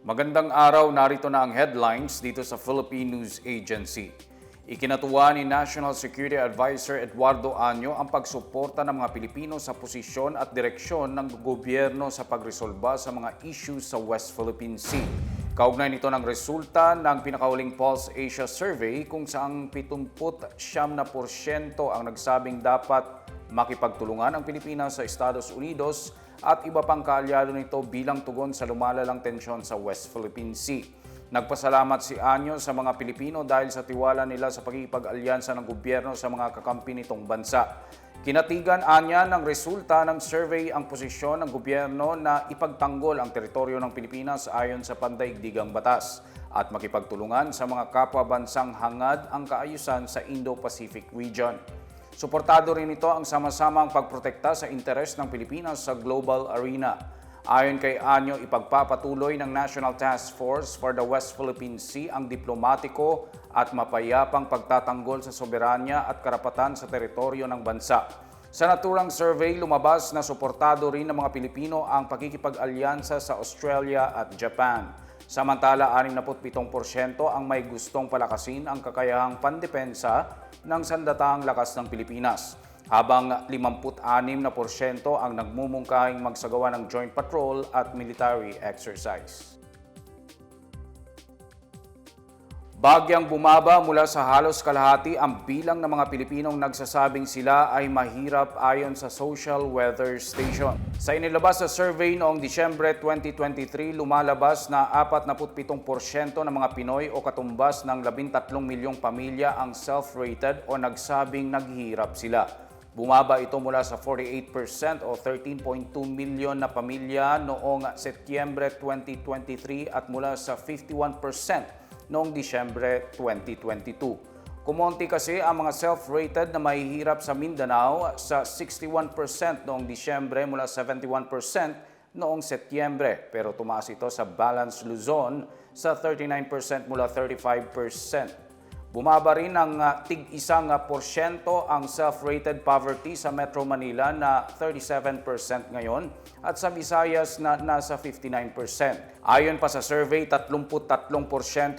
Magandang araw, narito na ang headlines dito sa Philippine News Agency. Ikinatuwa ni National Security Advisor Eduardo Año ang pagsuporta ng mga Pilipino sa posisyon at direksyon ng gobyerno sa pagresolba sa mga issues sa West Philippine Sea. Kaugnay nito ng resulta ng pinakauling Pulse Asia Survey kung saang 79 na porsyento ang nagsabing dapat makipagtulungan ang Pilipinas sa Estados Unidos at iba pang kaalyado nito bilang tugon sa lumalalang tensyon sa West Philippine Sea. Nagpasalamat si Anyo sa mga Pilipino dahil sa tiwala nila sa pagkikipag-alyansa ng gobyerno sa mga kakampi nitong bansa. Kinatigan anya ng resulta ng survey ang posisyon ng gobyerno na ipagtanggol ang teritoryo ng Pilipinas ayon sa pandaigdigang batas at makipagtulungan sa mga kapwa bansang hangad ang kaayusan sa Indo-Pacific region. Suportado rin ito ang sama-samang pagprotekta sa interes ng Pilipinas sa global arena. Ayon kay Anyo, ipagpapatuloy ng National Task Force for the West Philippine Sea ang diplomatiko at mapayapang pagtatanggol sa soberanya at karapatan sa teritoryo ng bansa. Sa naturang survey, lumabas na suportado rin ng mga Pilipino ang pakikipag-alyansa sa Australia at Japan. Samantala, 67% ang may gustong palakasin ang kakayahang pandepensa ng sandataang lakas ng Pilipinas habang 56% ang nagmumungkahing magsagawa ng joint patrol at military exercise. Bagyang bumaba mula sa halos kalahati ang bilang ng mga Pilipinong nagsasabing sila ay mahirap ayon sa Social Weather Station. Sa inilabas sa survey noong Disyembre 2023, lumalabas na 47% ng mga Pinoy o katumbas ng 13 milyong pamilya ang self-rated o nagsabing naghihirap sila. Bumaba ito mula sa 48% o 13.2 milyon na pamilya noong Setyembre 2023 at mula sa 51% noong Disyembre 2022. Kumonti kasi ang mga self-rated na mahihirap sa Mindanao sa 61% noong Disyembre mula 71% noong Setyembre pero tumaas ito sa Balance Luzon sa 39% mula 35%. Bumaba rin ng uh, tig isang uh, porsyento ang self-rated poverty sa Metro Manila na 37% ngayon at sa Visayas na nasa 59%. Ayon pa sa survey, 33%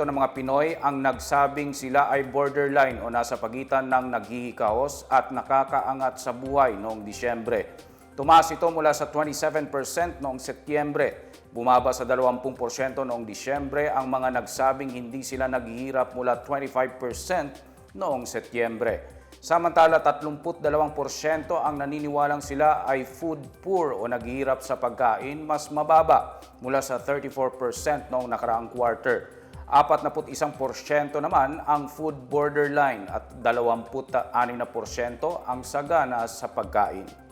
ng mga Pinoy ang nagsabing sila ay borderline o nasa pagitan ng naghihikaos at nakakaangat sa buhay noong Disyembre. Tumaas ito mula sa 27% noong Setyembre Bumaba sa 20% noong Disyembre ang mga nagsabing hindi sila naghihirap mula 25% noong Setyembre. Samantala, 32% ang naniniwalang sila ay food poor o naghihirap sa pagkain, mas mababa mula sa 34% noong nakaraang quarter. 41% naman ang food borderline at 26% ang sagana sa pagkain.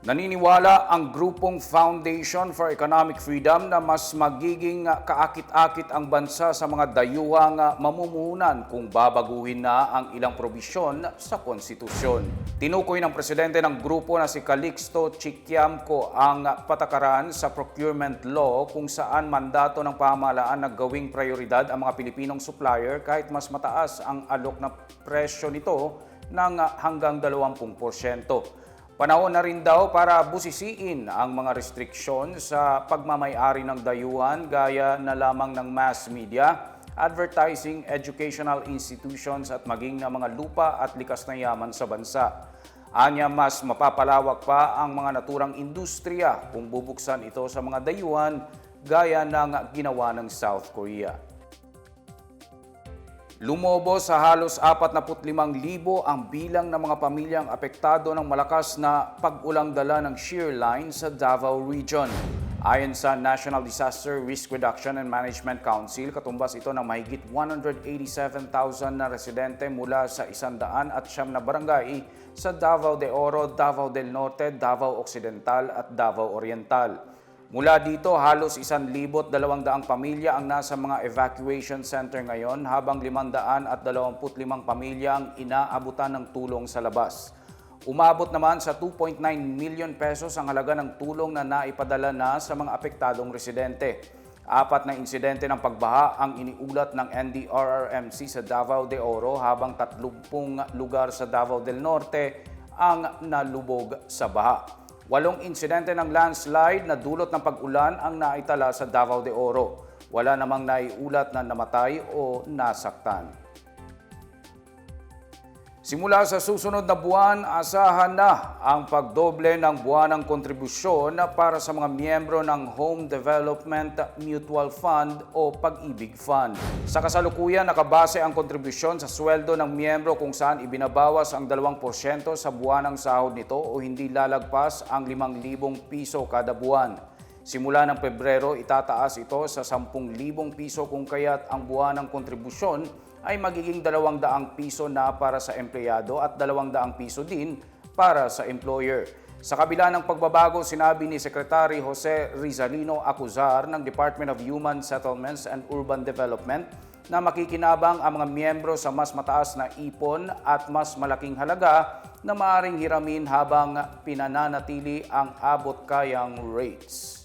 Naniniwala ang grupong Foundation for Economic Freedom na mas magiging kaakit-akit ang bansa sa mga dayuhang mamumuhunan kung babaguhin na ang ilang probisyon sa konstitusyon. Tinukoy ng presidente ng grupo na si Calixto Chiquiamco ang patakaran sa procurement law kung saan mandato ng pamahalaan na gawing prioridad ang mga Pilipinong supplier kahit mas mataas ang alok na presyo nito ng hanggang 20%. Panahon na rin daw para busisiin ang mga restriksyon sa pagmamayari ng dayuhan gaya na lamang ng mass media, advertising, educational institutions at maging ng mga lupa at likas na yaman sa bansa. Anya mas mapapalawak pa ang mga naturang industriya kung bubuksan ito sa mga dayuhan gaya ng ginawa ng South Korea. Lumobo sa halos 45,000 ang bilang ng mga pamilyang apektado ng malakas na pag-ulang dala ng shear line sa Davao Region. Ayon sa National Disaster Risk Reduction and Management Council, katumbas ito ng mahigit 187,000 na residente mula sa isandaan at siyam na barangay sa Davao de Oro, Davao del Norte, Davao Occidental at Davao Oriental. Mula dito, halos 1,200 pamilya ang nasa mga evacuation center ngayon habang 525 pamilya ang inaabutan ng tulong sa labas. Umabot naman sa 2.9 million pesos ang halaga ng tulong na naipadala na sa mga apektadong residente. Apat na insidente ng pagbaha ang iniulat ng NDRRMC sa Davao de Oro habang 30 lugar sa Davao del Norte ang nalubog sa baha. Walong insidente ng landslide na dulot ng pag-ulan ang naitala sa Davao de Oro. Wala namang naiulat na namatay o nasaktan. Simula sa susunod na buwan, asahan na ang pagdoble ng buwanang kontribusyon para sa mga miyembro ng Home Development Mutual Fund o Pag-ibig Fund. Sa kasalukuyan, nakabase ang kontribusyon sa sweldo ng miyembro kung saan ibinabawas ang 2% sa buwanang sahod nito o hindi lalagpas ang 5,000 piso kada buwan. Simula ng Pebrero, itataas ito sa 10,000 piso kung kaya't ang buwanang kontribusyon ay magiging 200 piso na para sa empleyado at 200 piso din para sa employer. Sa kabila ng pagbabago, sinabi ni Secretary Jose Rizalino Acuzar ng Department of Human Settlements and Urban Development na makikinabang ang mga miyembro sa mas mataas na ipon at mas malaking halaga na maaring hiramin habang pinananatili ang abot-kayang rates.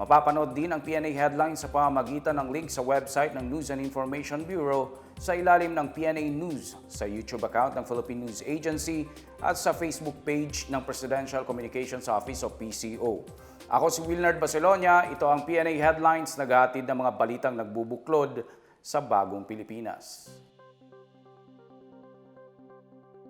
Mapapanood din ang PNA headlines sa pamamagitan ng link sa website ng News and Information Bureau sa ilalim ng PNA News, sa YouTube account ng Philippine News Agency at sa Facebook page ng Presidential Communications Office o PCO. Ako si Wilnard Baselonia, ito ang PNA Headlines naghahatid ng mga balitang nagbubuklod sa bagong Pilipinas.